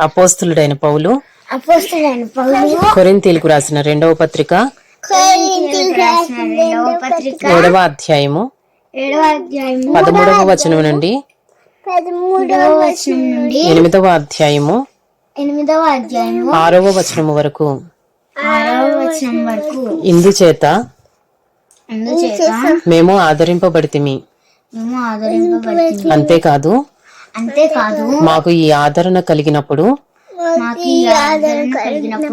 అపోస్తులుడైన పౌలు. కొరింతీలకు రాసిన రెండవ పత్రిక. ఏడవ అధ్యాయము. పదమూడవ వచనం నుండి. ఎనిమిదవ అధ్యాయము. ఎనిమిదవ అధ్యాయము. ఆరవ వచనము వరకు. ఇందుచేత మేము ఆదరింపబడితిమి. అంతేకాదు అంతేకాదు మాకు ఈ ఆదరణ కలిగినప్పుడు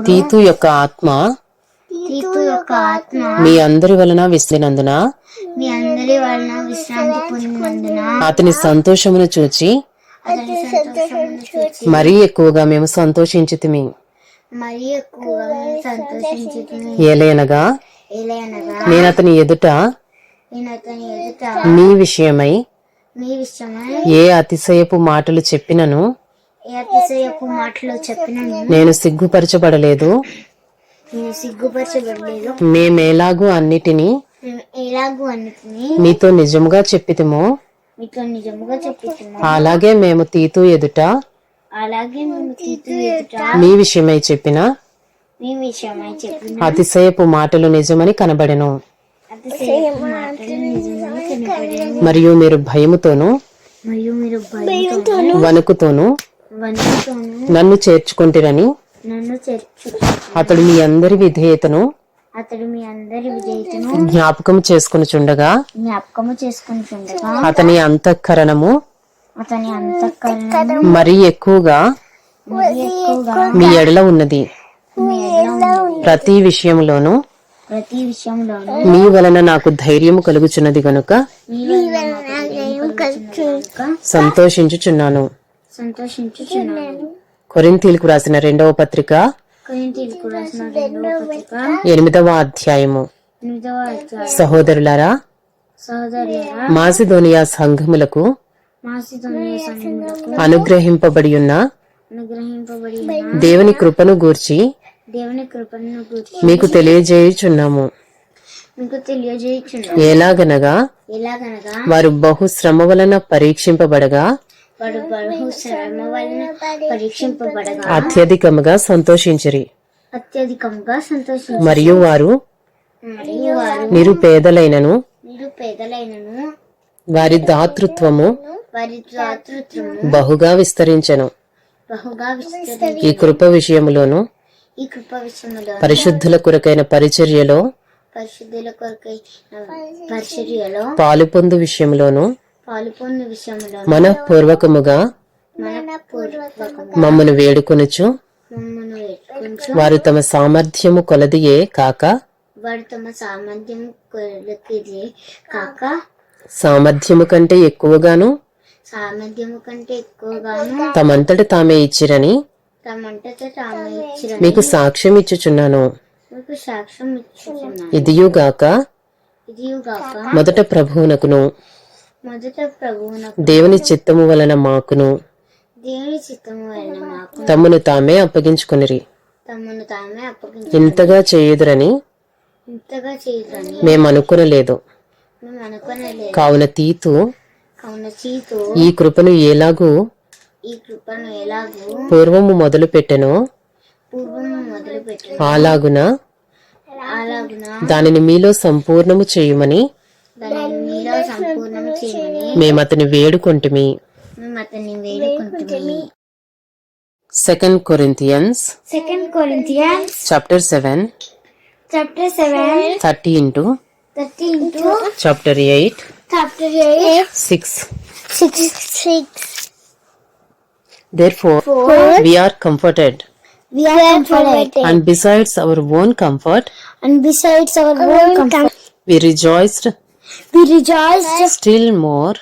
తీతు యొక్క ఆత్మ తీతు యొక్క ఆత్మ మీ అందరి వలన విసిరినందున మీ అందరి వలన విశ్రాంతి పొందినందున అతని సంతోషమును చూచి మరీ ఎక్కువగా మేము సంతోషించితిమి. మరీ ఎక్కువగా మేము సంతోషించుతుంది ఏలయనగా ఏలైనగా నేను అతని ఎదుట నీ విషయమై ఏ అతిశయపు మాటలు చెప్పినను? ఏ అతిశయపు మాటలు చెప్పినను? నేను సిగ్గుపరచబడలేదు. నేను సిగ్గుపరచబడలేదు. మేమేలాగూ అన్నిటినీ మేము ఎలాగూ అన్నిటిని మీతో నిజముగా చెప్పితిమో? అలాగే మేము తీతు ఎదుట అలాగే మేము తీతు ఎదుట మీ విషయమై చెప్పిన మీ విషయమై చెప్పిన అతిశయపు మాటలు నిజమని కనబడెను. మరియు మీరు భయముతోనూ మరియు మీరు భయంతోను వణుకుతోనూ వణుకుతోను నన్ను చేర్చుకుంటిరని నన్ను చేర్చు అతడు మీ అందరి విధేయతను అతడు మీ అందరి విజేతను జ్ఞాపకం చేసుకుని చుండగా జ్ఞాపకము చేసుకుంటుండగా అతని అంతఃకరణము అతని అంతఃకరణ మరీ ఎక్కువగా మరి ఎక్కువగా మీ ఎడల ఉన్నది. మీ ఎడల ఉంది. ప్రతి విషయంలోనూ ప్రతి విషయంలోనూ మీ వలన నాకు కలుగుచున్నది గనుక ధైర్యం కలుగుచున్నది కనుక సంతోషించుచున్నాను. సంతోషించుచున్నాను. కొరింతీలకు రాసిన రెండవ పత్రిక కొరింథీయులకు రాసిన రెండవ పత్రిక ఎనిమిదవ అధ్యాయము. సహోదరులారా సహోదరులారా మాసిదోనియా సంఘములకు అనుగ్రహింపబడి ఉన్న అనుగ్రహింపబడి దేవుని కృపను గూర్చి దేవుని కృపను మీకు తెలియజేయుచున్నాము. మీకు తెలియజేయుచున్నాను ఎలాగనగా? ఎలాగనగా? వారు బహు శ్రమ వలన పరీక్షింపబడగా? వాడు బహు శ్రమ వలన పరీక్షింపబడగా. అత్యధికముగా సంతోషించిరి. అత్యధికంగా సంతోషించి మరియు వారు వారు నిరుపేదలైనను? మీరు పేదలైనను వారి దాతృత్వము వారి దాతృత్వము బహుగా విస్తరించెను. బహుగా విస్తరి ఈ కృప విషయములోను ఈ కృప విషయంలో పరిశుద్ధుల కొరకైన పరిచర్యలో పరిశుద్ధుల కొరకై పరిచర్యలో పాలు పొందు విషయంలోను పాలు పొందు విషయంలో మనఃపూర్వకముగా మన పూర్వకము మమ్మను వేడుకొనుచు వారు తమ సామర్థ్యము కొలదియే కాక వాడు తమ సామర్థ్యం కొలకిది కాక సామర్థ్యము కంటే ఎక్కువగాను సామర్థ్యము కంటే ఎక్కువగాను తమంతట తామే ఇచ్చిరని మీకు సాక్ష్యం ఇచ్చుచున్నాను. మీకు సాక్ష్యం ఇచ్చుచున్నాను. ఇదియుగాక మొదట ప్రభువునకును. దేవుని చిత్తము వలన మాకును. దేవుని చిత్తము వలన మాకు. తమను తామే అప్పగించుకొనిరి. తమను తామే అప్పగించి ఇంతగా చేయుదురని మేము అనుకునలేదు కావున తీతు ఈ కృపను ఎలాగూ ఈ కృపను ఎలాగూ పూర్వము మొదలు పెట్టెనో పూర్వము అలాగున అలాగున దానిని మీలో సంపూర్ణము చేయుమని దానిని మీలో సంపూర్ణం చేయమని మేము అతని వేడుకొంటిమి second Corinthians second Corinthians chapter seven chapter seven thirty into thirty into chapter eight chapter eight six six six Therefore, four we are comforted, we are comforted. And besides our own comfort, and besides our own comfort we rejoiced we rejoiced still more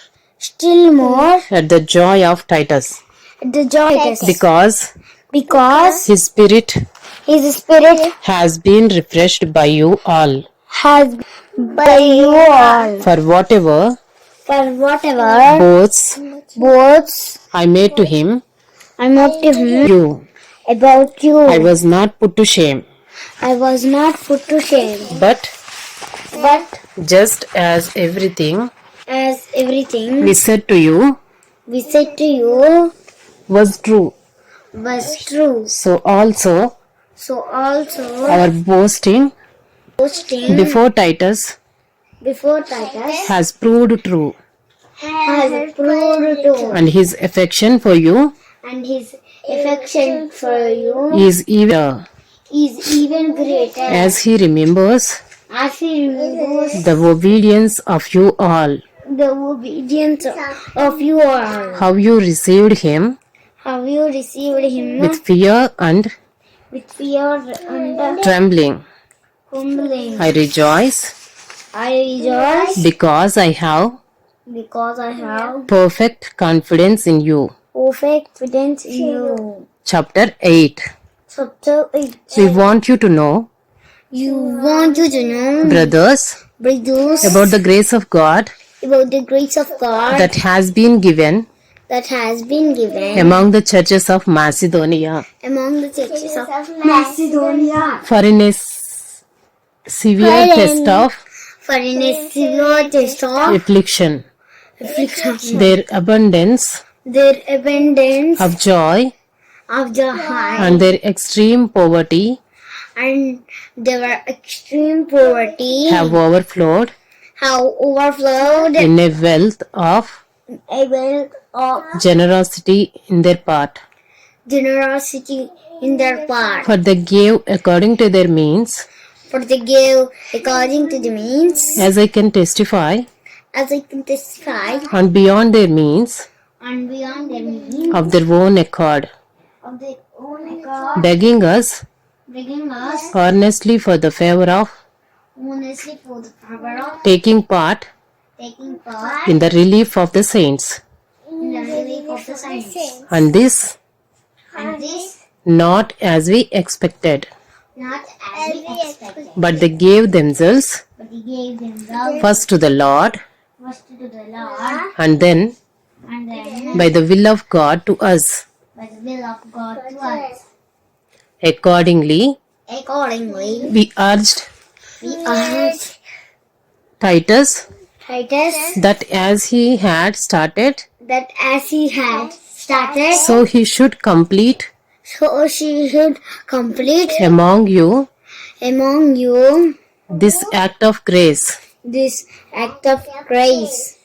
still more at the joy of Titus, at the joy because because his spirit his spirit has been refreshed by you all. has by you all. For whatever for whatever boasts boats I made to him, I not to you, about you. I was not put to shame, I was not put to shame. But but just as everything as everything we said to you we said to you was true, was true. So also So also our boasting boasting before Titus before Titus has proved true, has proved true, and his affection for you and his affection for you is even is even greater as he remembers as he remembers the obedience of you all, the obedience of you all. how you received him How you received him with fear and with fear and trembling. humbling. I rejoice I rejoice because I have because I have perfect confidence in you. Perfect confidence in you. Chapter 8 Chapter 8. We want you to know, You want you to know, brothers, brothers, about the grace of God about the grace of God that has been given that has been given among the churches of Macedonia. among the churches of Macedonia. For in a s- severe test of For in a severe test of affliction, affliction, their abundance their abundance of joy of the high. and their extreme poverty and their extreme poverty have overflowed have overflowed in a wealth of a wealth of generosity in their part. generosity in their part. For they gave according to their means, For they gave according to the means, as I can testify, as I can testify, and beyond their means, and beyond their means of their own accord, of their own accord, begging us bringing us. earnestly for the favor of honestly for the power of taking part taking part in the relief of the saints. in the relief of the saints. And this And this not as we expected, not as we expected, but they gave themselves but he gave themselves first to the Lord, first to the Lord, and then by the will of God to us. by the will of God to us. Accordingly, Accordingly, we urged we urge Titus Titus that as he had started, that as he had started, so he should complete so she should complete among you among you this act of grace. this act of grace.